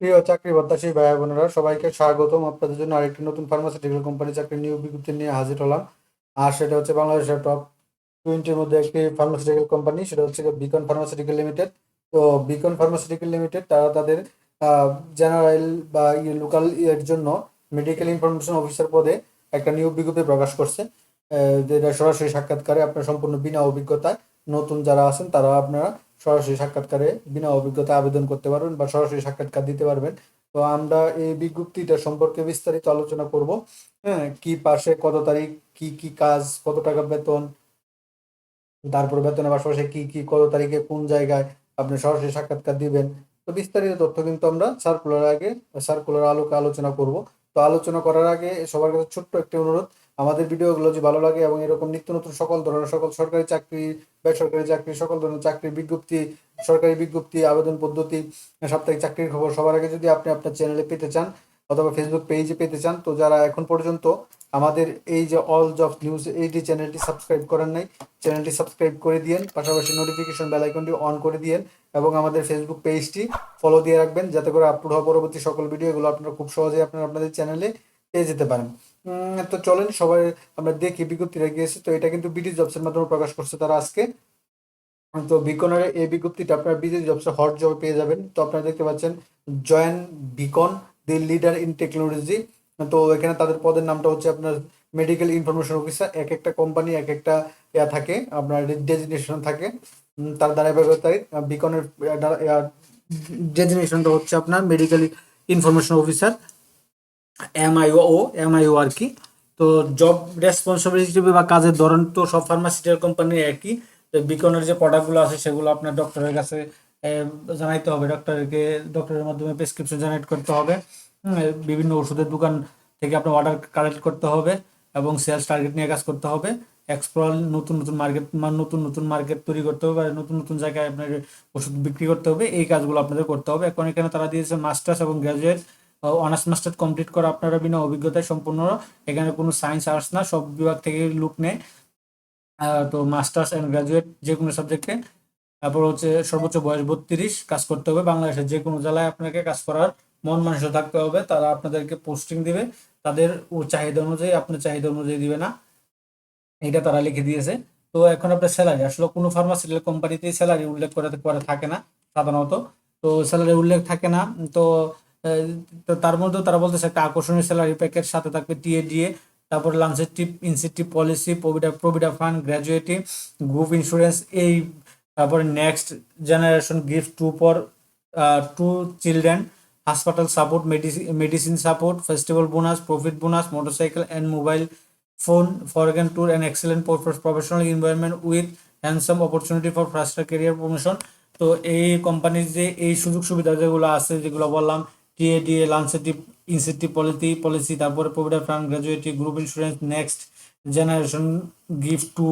প্রিয় চাকরি প্রত্যাশী ভাই বোনেরা, সবাইকে স্বাগতম। আপনাদের জন্য আরেকটি নতুন ফার্মাসিউটিক্যাল কোম্পানি চাকরি নিয়োগ বিজ্ঞপ্তি নিয়ে হাজির হলাম। আর সেটা হচ্ছে বাংলাদেশের টপ টোয়েন্টির মধ্যে একটি ফার্মাসিউটিক্যাল কোম্পানি সেটা হচ্ছে বিকন ফার্মাসিউটিক্যাল লিমিটেড তো বিকন ফার্মাসিউটিক্যাল লিমিটেড তারা তাদের জেনারেল বা লোকাল এর জন্য মেডিকেল ইনফরমেশন অফিসার পদে একটা নিয়োগ বিজ্ঞপ্তি প্রকাশ করছে। যেটা সরাসরি সাক্ষাৎকারে আপনার সম্পূর্ণ বিনা অভিজ্ঞতায় নতুন যারা আছেন, তারা আপনারা সরাসরি সাক্ষাৎকারে বিনা অভিজ্ঞতা আবেদন করতে পারবেন বা সরাসরি সাক্ষাৎকার দিতে পারবেন। তো আমরা এই বিজ্ঞপ্তিটা সম্পর্কে বিস্তারিত আলোচনা করব। হ্যাঁ কি পাশে, কত তারিখ, কি কি কাজ, কত টাকা বেতন, তারপর বেতনের পাশাপাশি কি কি, কত তারিখে কোন জায়গায় আপনি সরাসরি সাক্ষাৎকার দিবেন। তো বিস্তারিত তথ্য কিন্তু আমরা সার্কুলার আগে সার্কুলার আলোকে আলোচনা করব। তো আলোচনা করার আগে সবার কাছে ছোট্ট একটি অনুরোধ আমাদের ভিডিওগুলো যদি ভালো লাগে এবং এরকম নিত্য নতুন সকল ধরনের, সকল সরকারি চাকরি, বেসরকারি চাকরি, সকল ধরনের চাকরির বিজ্ঞপ্তি, সরকারি বিজ্ঞপ্তি, আবেদন পদ্ধতি, সাপ্তাহিক চাকরির খবর সবার আগে যদি আপনি আপনার চ্যানেলে পেতে চান অথবা ফেসবুক পেজে পেতে চান, তো যারা এখন পর্যন্ত আমাদের এই যে অল জব নিউজ এইটি চ্যানেলটি সাবস্ক্রাইব করেন নাই চ্যানেলটি সাবস্ক্রাইব করে দিয়েন, পাশাপাশি নোটিফিকেশন বেল আইকনটি অন করে দিয়েন এবং আমাদের ফেসবুক পেজটি ফলো দিয়ে রাখবেন, যাতে করে আপলোড হওয়া পরবর্তী সকল ভিডিওগুলো আপনারা খুব সহজেই আপনারা আপনাদের চ্যানেলে পেয়ে যেতে পারেন। তো চলেন, সবাই আমরা দেখি, বিজ্ঞপ্তিটা গিয়েছে, তো এটা কিন্তু বিডি জবসের মাধ্যমে প্রকাশ করছে তারা আজকে। তো বিকনের এই বিজ্ঞপ্তিটা আপনারা বিডি জবসে হট জব পেয়ে যাবেন। তো আপনারা দেখতে পাচ্ছেন join Beacon the leader in technology তো এখানে তাদের পদের নামটা হচ্ছে আপনার মেডিকেল ইনফরমেশন অফিসার এক একটা কোম্পানি এক একটা ইয়া থাকে, আপনার ডেজিগনেশন থাকে। তার ধারাবাহিকতায় বিকনের ডেজিগনেশনটা হচ্ছে আপনার মেডিকেল ইনফরমেশন অফিসার এমআইও ও এমআইও আর কি। তো জব রেসপন্সিবিলিটি বা কাজের ধরন তো সব ফার্মাসিউটিক্যাল কোম্পানি একই। তো বিকনের যে প্রোডাক্টগুলো আছে, সেগুলো আপনার ডক্টরের কাছে জানাইতে হবে। ডক্টরকে ডক্টরের মাধ্যমে প্রেসক্রিপশন জেনারেট করতে হবে। বিভিন্ন ওষুধের দোকান থেকে আপনার অর্ডার কালেক্ট করতে হবে এবং সেলস টার্গেট নিয়ে কাজ করতে হবে। এক্সপ্লোর নতুন নতুন মার্কেট নতুন নতুন মার্কেট তৈরি করতে হবে নতুন নতুন জায়গায় আপনার ওষুধ বিক্রি করতে হবে। এই কাজগুলো আপনাদের করতে হবে। এখন এখানে তারা দিয়েছে মাস্টার্স এবং গ্র্যাজুয়েট অনার্স মাস্টার কমপ্লিট করা আপনারা বিনা অভিজ্ঞতায় সম্পূর্ণ, এখানে কোনো সায়েন্স আর্টস না, সব বিভাগ থেকে লুক নেয়। তো মাস্টার্স অ্যান্ড গ্রাজুয়েট যে কোনো সাবজেক্টে তারপর হচ্ছে সর্বোচ্চ বয়স বত্রিশ, কাজ করতে হবে। বাংলাদেশের যে কোনো জেলায় আপনাকে কাজ করার মন মানসিক থাকতে হবে। তারা আপনাদেরকে পোস্টিং দিবে। তাদের ও চাহিদা অনুযায়ী, আপনার চাহিদা অনুযায়ী দিবে না। এটা তারা লিখে দিয়েছে। তো এখন আপনার স্যালারি আসলে কোনো ফার্মাসিউটিক্যাল কোম্পানিতে স্যালারি উল্লেখ করে করে থাকে না, সাধারণত। তো স্যালারি উল্লেখ থাকে না। তো তার মধ্যেও তারা বলতেছে একটা আকর্ষণীয় স্যালারি প্যাকেজ সাথে থাকবে টিএডিএ তারপর লাঞ্চেটিভ incentive policy provident provident fund gratuity group insurance এই, তারপরে next generation gift to for to children হাসপাতাল support medicine support festival bonus profit bonus motorcycle and mobile phone foreign tour and excellent professional environment with handsome opportunity for faster career promotion তো এই কোম্পানির যে, এই সুযোগ সুবিধা যেগুলো আছে, যেগুলো বললাম টিএডিএ লান্সেটিভ ইনসেন্টিভ পলিসি পলিসি, তারপরে provident fund, gratuity, group insurance, next generation, gift to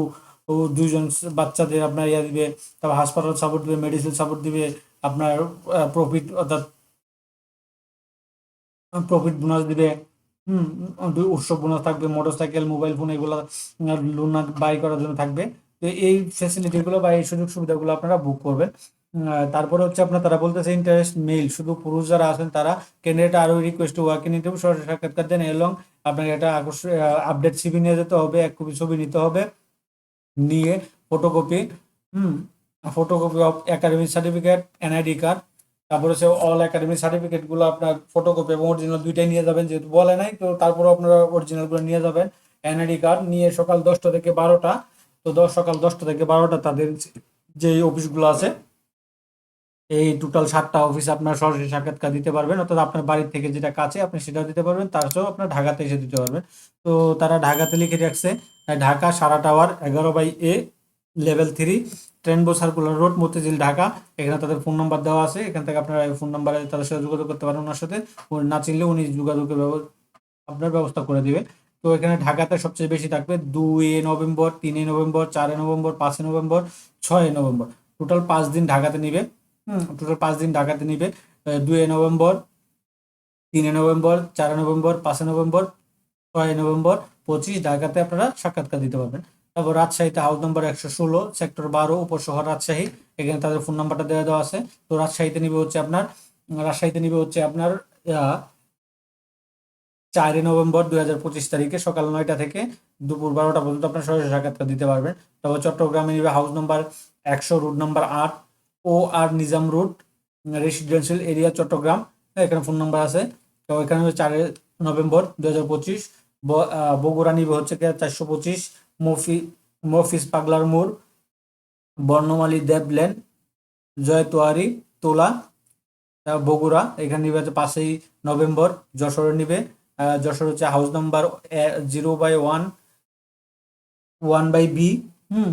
ও দুইজন বাচ্চাদের আপনার ইয়া দিবে, তারপর হাসপাতাল সাপোর্ট দিবে মেডিসিন সাপোর্ট দিবে, আপনার প্রফিট অর্থাৎ প্রফিট বোনাস দিবে, হুম উৎসব বোনাস থাকবে মোটরসাইকেল মোবাইল ফোন এগুলো লোন বাই করার জন্য থাকবে। তো এই ফ্যাসিলিটিগুলো বা এই সুযোগ সুবিধাগুলো আপনারা বুক করবেন। তারপরে হচ্ছে আপনার তারা বলতেছে ইন্টারেস্ট মেল শুধু পুরুষ যারা আছেন তারা ক্যান্ডিডেট আরও রিকোয়েস্ট ওয়ার্ক ইন ইন্টারভিউ সরাসরি সাক্ষাৎকার দেন এবং আপনাকে একটা আকর্ষণ আপডেট সিবি নিয়ে যেতে হবে, এক কপি ছবি নিতে হবে, নিয়ে photocopy hmm photocopy of academic certificate NID card তারপরে হচ্ছে অল একাডেমিক সার্টিফিকেটগুলো আপনার ফটোকপি এবং অরিজিনাল দুইটাই নিয়ে যাবেন, যেহেতু বলে নাই, তো তারপরে আপনারা অরিজিনালগুলো নিয়ে যাবেন এনআইডি কার্ড নিয়ে সকাল দশটা থেকে বারোটা, তো দশ সকাল দশটা থেকে বারোটা তাদের যে অফিসগুলো আছে এই টোটাল সাতটা অফিস আপনার সরাসরি সাক্ষাৎকার দিতে পারবেন। অর্থাৎ আপনার বাড়ির থেকে যেটা কাছে আপনি সেটাও দিতে পারবেন, তার সাথেও আপনার ঢাকাতে এসে দিতে পারবেন। তো তারা ঢাকাতে লিখে রাখছে ঢাকা, সারা টাওয়ার, এগারো বাই এ লেভেল থ্রি ট্রেনবো সার্কুলার রোড মতিঝিল ঢাকা এখানে তাদের ফোন নাম্বার দেওয়া আছে, এখান থেকে আপনারা ফোন নাম্বারে তাদের সাথে যোগাযোগ করতে পারেন ওনার সাথে। না চিনলে উনি যোগাযোগের ব্যব- আপনার ব্যবস্থা করে দিবে। তো এখানে ঢাকাতে সবচেয়ে বেশি থাকবে দুই নভেম্বর, তিনে নভেম্বর, চারে নভেম্বর, পাঁচে নভেম্বর, ছয় নভেম্বর। টোটাল পাঁচ দিন ঢাকাতে নিবে। টোটাল পাঁচ দিন ঢাকাতে নিবে। দুই নভেম্বর, তিনে নভেম্বর, চারে নভেম্বর, পাঁচে নভেম্বর, ছয় নভেম্বর, পঁচিশ ঢাকাতে আপনারা সাক্ষাৎকার দিতে পারবেন। তারপর রাজশাহীতে হাউস নম্বর একশো ষোলো, সেক্টর বারো, উপশহর রাজশাহী, এখানে তাদের ফোন নাম্বারটা দেওয়া দেওয়া আছে। তো রাজশাহীতে নিবে হচ্ছে আপনার, রাজশাহীতে নিবে হচ্ছে আপনার চারই নভেম্বর দুই হাজার পঁচিশ তারিখে সকাল নয়টা থেকে দুপুর বারোটা পর্যন্ত আপনার সরাসরি সাক্ষাৎকার দিতে পারবেন। তারপর চট্টগ্রামে নিবে হাউস নম্বর একশো রুট নাম্বার আট ও আর Nizam road residential area Chattogram. এখানে ফোন নাম্বার আছে। তো এখানে চারই নভেম্বর দু হাজার পঁচিশ বগুড়া নিবে হচ্ছে চারশো পঁচিশ, মফি, মফিস পাগলার মোড়, বর্ণমালী দেবলেন জয়তোয়ারি, তোলা বগুড়া। এখানে নিবে হচ্ছে পাঁচই নভেম্বর, যশোরে নিবে। যশোর হচ্ছে house number zero by one one by B hmm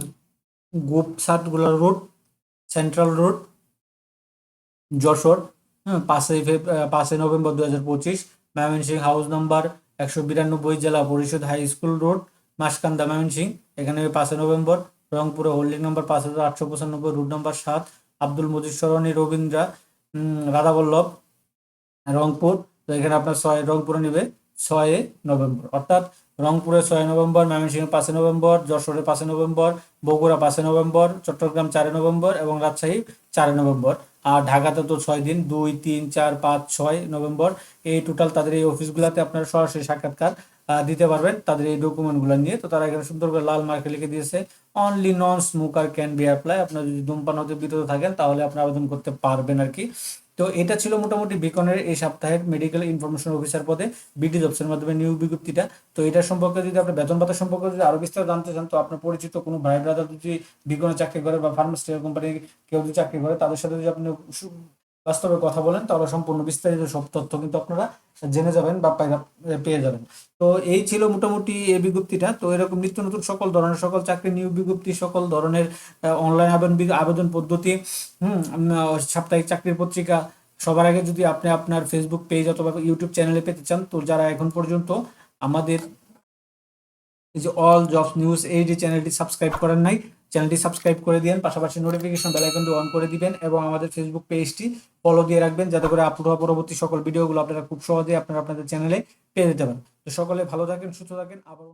গোপসাটগুলা road central road Jessore পাঁচই পাঁচই নভেম্বর দু হাজার পঁচিশ, ময়মনসিংহ হাউস নাম্বার একশো বিরানব্বই, Zila Parishad high school road Maskanda, Mymensingh, এখানে পাঁচই নভেম্বর, রংপুরে হোল্ডিং নাম্বার পাঁচ হাজার আটশো পঁচানব্বই রুট নাম্বার সাত, আব্দুল মজিদ রবীন্দ্রা রাধাবল্লভ, রংপুর, তো এখানে আপনার ছয়, রংপুরে নেবে ছয় নভেম্বর, অর্থাৎ রংপুরে ছয় নভেম্বর, ময়মনসিংহ পাঁচই নভেম্বর, যশোরে পাঁচই নভেম্বর, বগুড়া পাঁচই নভেম্বর, চট্টগ্রাম চারই নভেম্বর এবং রাজশাহী চারই নভেম্বর। আর ঢাকাতে তো ছয় দিন, দুই, তিন, চার, পাঁচ, ছয় নভেম্বর। এই টোটাল তাদের এই অফিসগুলোতে আপনারা সরাসরি সাক্ষাৎকার দিতে পারবেন তাদের এই ডকুমেন্টগুলো নিয়ে। তো তারা এখানে সুন্দর করে লাল মার্কে লিখে দিয়েছে only non smoker can be apply আপনার যদি ধূমপান হতে বিরত থাকেন তাহলে আপনি আবেদন করতে পারবেন আর কি। তো এটা ছিল মোটামুটি বিকনের এই সপ্তাহের মেডিকেল ইনফরমেশন অফিসার পদে বিডি জবসের মাধ্যমে নিয়োগ বিজ্ঞপ্তিটা। তো এটা সম্পর্কে যদি আপনি বেতন ভাতা সম্পর্কে যদি আরও বিস্তারিত জানতে চান, তো আপনার পরিচিত কোনো ভাই ব্রাদার যদি বিকনে চাকরি করে বা ফার্মাসিউটিক্যাল কোম্পানি কেউ যদি চাকরি করে, তাদের সাথে যদি আপনি বাস্তবে কথা বলেন, তাহলে সম্পূর্ণ বিস্তারিত সব তথ্য কিন্তু আপনারা জেনে যাবেন বা পেয়ে যাবেন। তো এই ছিল মোটামুটি এই বিজ্ঞপ্তিটা। তো এরকম নিত্য নতুন সকল ধরনের, সকল চাকরি নিয়োগ বিজ্ঞপ্তি, সকল ধরনের অনলাইন আবেদন আবেদন পদ্ধতি, হুম সাপ্তাহিক চাকরির পত্রিকা, সবার আগে যদি আপনি আপনার ফেসবুক পেজ অথবা ইউটিউব চ্যানেলে পেতে চান, তো যারা এখন পর্যন্ত আমাদের যে অল জব নিউজ এই যে চ্যানেলটি সাবস্ক্রাইব করেন নাই চ্যানেলটি সাবস্ক্রাইব করে দিন পাশাপাশি নোটিফিকেশন বেল আইকনটি অন করে দিবেন এবং আমাদের ফেসবুক পেজটি ফলো দিয়ে রাখবেন, যাতে করে আপলোড হওয়া পরবর্তী সকল ভিডিওগুলো আপনারা খুব সহজে আপনারা আপনাদের চ্যানেলে পেয়ে যেতে পারেন তো সকলে ভালো থাকেন, সুস্থ থাকেন, আবার